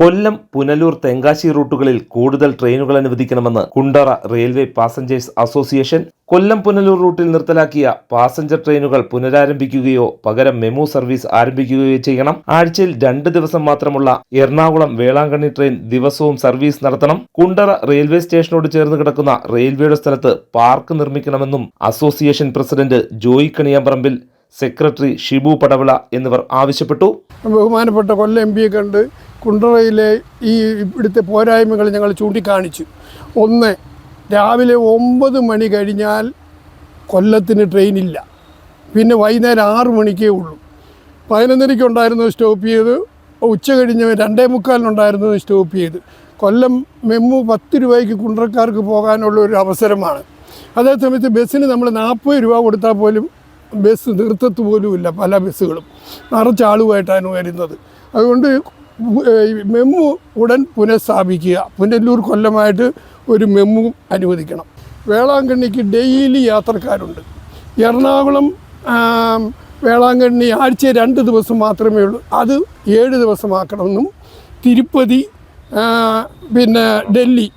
കൊല്ലം പുനലൂർ തെങ്കാശി റൂട്ടുകളിൽ കൂടുതൽ ട്രെയിനുകൾ അനുവദിക്കണമെന്ന് Kundara railway passengers association Kollam Punalur റൂട്ടിൽ നിർത്തലാക്കിയ പാസഞ്ചർ ട്രെയിനുകൾ പുനരാരംഭിക്കുകയോ പകരം മെമു സർവീസ് ആരംഭിക്കുകയോ ചെയ്യണം. ആഴ്ചയിൽ രണ്ട് ദിവസം മാത്രമുള്ള എറണാകുളം വേളാങ്കണ്ണി ട്രെയിൻ ദിവസവും സർവീസ് നടത്തണം. കുണ്ടറ റെയിൽവേ സ്റ്റേഷനോട് ചേർന്ന് കിടക്കുന്ന റെയിൽവേയുടെ സ്ഥലത്ത് park നിർമ്മിക്കണമെന്നും association president Joy Kaniyamparambil secretary Shibu Padavila എന്നിവർ ആവശ്യപ്പെട്ടു. ബഹുമാനപ്പെട്ട കൊല്ലം എം പിയെ കണ്ട് കുണ്ടറയിലെ ഈ ഇവിടുത്തെ പോരായ്മകൾ ഞങ്ങൾ ചൂണ്ടിക്കാണിച്ചു. ഒന്ന് രാവിലെ ഒമ്പത് മണി കഴിഞ്ഞാൽ കൊല്ലത്തിന് ട്രെയിനില്ല പിന്നെ വൈകുന്നേരം ആറ് മണിക്കേ ഉള്ളൂ. പതിനൊന്നരയ്ക്ക് ഉണ്ടായിരുന്നു സ്റ്റോപ്പ് ചെയ്ത് ഉച്ച കഴിഞ്ഞ് രണ്ടേ മുക്കാലിനുണ്ടായിരുന്നു സ്റ്റോപ്പ് ചെയ്ത്. കൊല്ലം മെമ്മു പത്ത് രൂപയ്ക്ക് കുണ്ടറക്കാർക്ക് പോകാനുള്ള ഒരു അവസരമാണ്. അതേസമയത്ത് ബസ്സിന് നമ്മൾ നാൽപ്പത് രൂപ കൊടുത്താൽ പോലും ബസ് നിർത്തത്ത് പോലുമില്ല പല ബസ്സുകളും. നിറച്ചാളുമായിട്ടാണ് വരുന്നത്. അതുകൊണ്ട് മെമ്മു ഉടൻ പുനഃസ്ഥാപിക്കുക. പുനല്ലൂർ കൊല്ലമായിട്ട് ഒരു മെമ്മു അനുവദിക്കണം. വേളാങ്കണ്ണിക്ക് ഡെയിലി യാത്രക്കാരുണ്ട്. എറണാകുളം വേളാങ്കണ്ണി ആഴ്ച രണ്ട് ദിവസം മാത്രമേ ഉള്ളൂ. അത് ഏഴ് ദിവസമാക്കണമെന്നും തിരുപ്പതി പിന്നെ ഡൽഹി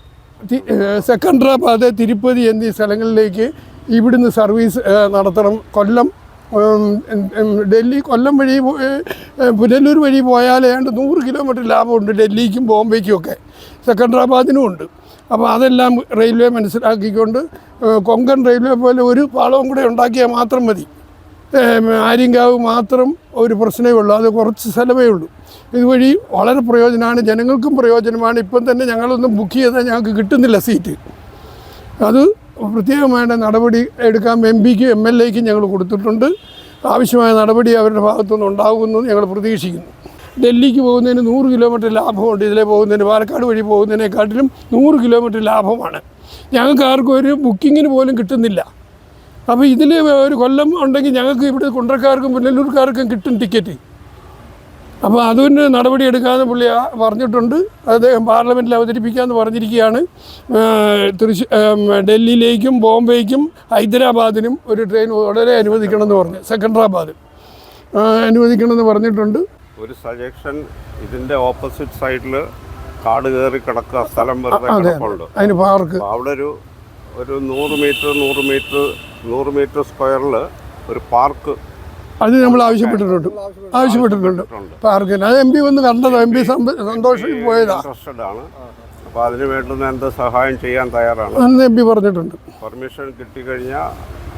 സെക്കൻഡറാബാദ് തിരുപ്പതി എന്നീ സ്ഥലങ്ങളിലേക്ക് ഇവിടുന്ന് സർവീസ് നടത്തണം. കൊല്ലം ഡൽഹി കൊല്ലം വഴി പുനലൂർ വഴി പോയാൽ ഏതാണ്ട് നൂറ് കിലോമീറ്റർ ലാഭമുണ്ട് ഡൽഹിക്കും ബോംബെക്കും ഒക്കെ. സെക്കൻഡറാബാദിനും ഉണ്ട്. അപ്പോൾ അതെല്ലാം റെയിൽവേ മനസ്സിലാക്കിക്കൊണ്ട് കൊങ്കൺ റെയിൽവേ പോലെ ഒരു പാളവും കൂടെ ഉണ്ടാക്കിയാൽ മാത്രം മതി. ആര്യങ്കാവ് മാത്രം ഒരു പ്രശ്നമേ ഉള്ളൂ. അത് കുറച്ച് സ്ഥലമേ ഉള്ളൂ. ഇതുവഴി വളരെ പ്രയോജനമാണ്. ജനങ്ങൾക്കും പ്രയോജനമാണ്. ഇപ്പം തന്നെ ഞങ്ങളൊന്നും ബുക്ക് ചെയ്താൽ ഞങ്ങൾക്ക് കിട്ടുന്നില്ല സീറ്റ് അത് പ്രത്യേകമായിട്ട് നടപടി എടുക്കാൻ എം പിക്കും എം എൽ എക്കും ഞങ്ങൾ കൊടുത്തിട്ടുണ്ട്. ആവശ്യമായ നടപടി അവരുടെ ഭാഗത്തുനിന്ന് ഉണ്ടാകുമെന്ന് ഞങ്ങൾ പ്രതീക്ഷിക്കുന്നു. ഡൽഹിക്ക് പോകുന്നതിന് നൂറ് കിലോമീറ്റർ ലാഭമുണ്ട്. ഇതിലെ പോകുന്നതിന് പാലക്കാട് വഴി പോകുന്നതിനെക്കാട്ടിലും നൂറ് കിലോമീറ്റർ ലാഭമാണ്. ഞങ്ങൾക്ക് ആർക്കും ഒരു ബുക്കിങ്ങിന് പോലും കിട്ടുന്നില്ല. അപ്പോൾ ഇതിൽ ഒരു കൊല്ലം ഉണ്ടെങ്കിൽ ഞങ്ങൾക്ക് ഇവിടെ കുണ്ടക്കാർക്കും പുനലൂർക്കാർക്കും കിട്ടും ടിക്കറ്റ്. അപ്പോൾ അതിന് നടപടി എടുക്കാമെന്ന് പുള്ളി പറഞ്ഞിട്ടുണ്ട്. അദ്ദേഹം പാർലമെന്റിൽ അവതരിപ്പിക്കാമെന്ന് പറഞ്ഞിരിക്കുകയാണ്. തൃശ്ശൂർ ഡൽഹിയിലേക്കും ബോംബെക്കും ഹൈദരാബാദിനും ഒരു ട്രെയിൻ ഉടനെ അനുവദിക്കണമെന്ന് പറഞ്ഞു. സെക്കൻഡറാബാദ് അനുവദിക്കണമെന്ന് പറഞ്ഞിട്ടുണ്ട്. ഒരു സജഷൻ ഇതിന്റെ ഓപ്പോസിറ്റ് സൈഡിൽ കാട് കയറി കിടക്കുക സ്ഥലം വെറുതെ കിടപ്പുണ്ട്. അതിന് പാർക്ക്. അവിടെ ഒരു ഒരു നൂറ് മീറ്റർ നൂറ് മീറ്റർ നൂറ് മീറ്റർ സ്ക്വയറിൽ ഒരു പാർക്ക് അത് നമ്മൾ ആവശ്യപ്പെട്ടിട്ടുണ്ട്. ആവശ്യപ്പെട്ടിട്ടുണ്ട്. പാർക്കിന് അത് എം പി വന്ന് കണ്ടതോ. എം പി സന്തോഷം പോയതാ. അപ്പോൾ അതിന് വേണ്ടുന്ന എന്ത് സഹായം ചെയ്യാൻ തയ്യാറാണ്? അന്ന് എം പി പറഞ്ഞിട്ടുണ്ട്. പെർമിഷൻ കിട്ടിക്കഴിഞ്ഞാൽ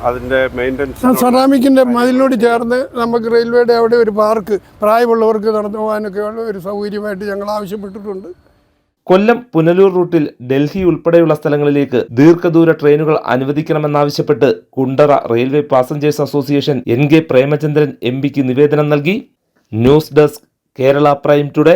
അതിന്റെ മെയിന്റനൻസ് സെറാമിക്കിന്റെ മതിലിനോട് ചേർന്ന് നമുക്ക് റെയിൽവേയുടെ അവിടെ ഒരു പാർക്ക് പ്രായമുള്ളവർക്ക് നടന്നു പോകാനൊക്കെ ഉള്ള ഒരു സൗകര്യമായിട്ട് ഞങ്ങൾ ആവശ്യപ്പെട്ടിട്ടുണ്ട്. കൊല്ലം പുനലൂർ റൂട്ടിൽ ഡൽഹി ഉൾപ്പെടെയുള്ള സ്ഥലങ്ങളിലേക്ക് ദീർഘദൂര ട്രെയിനുകൾ അനുവദിക്കണമെന്നാവശ്യപ്പെട്ട് Kundara railway passengers association N K Premachandran M പിക്ക് നിവേദനം നൽകി. News desk Kerala prime today.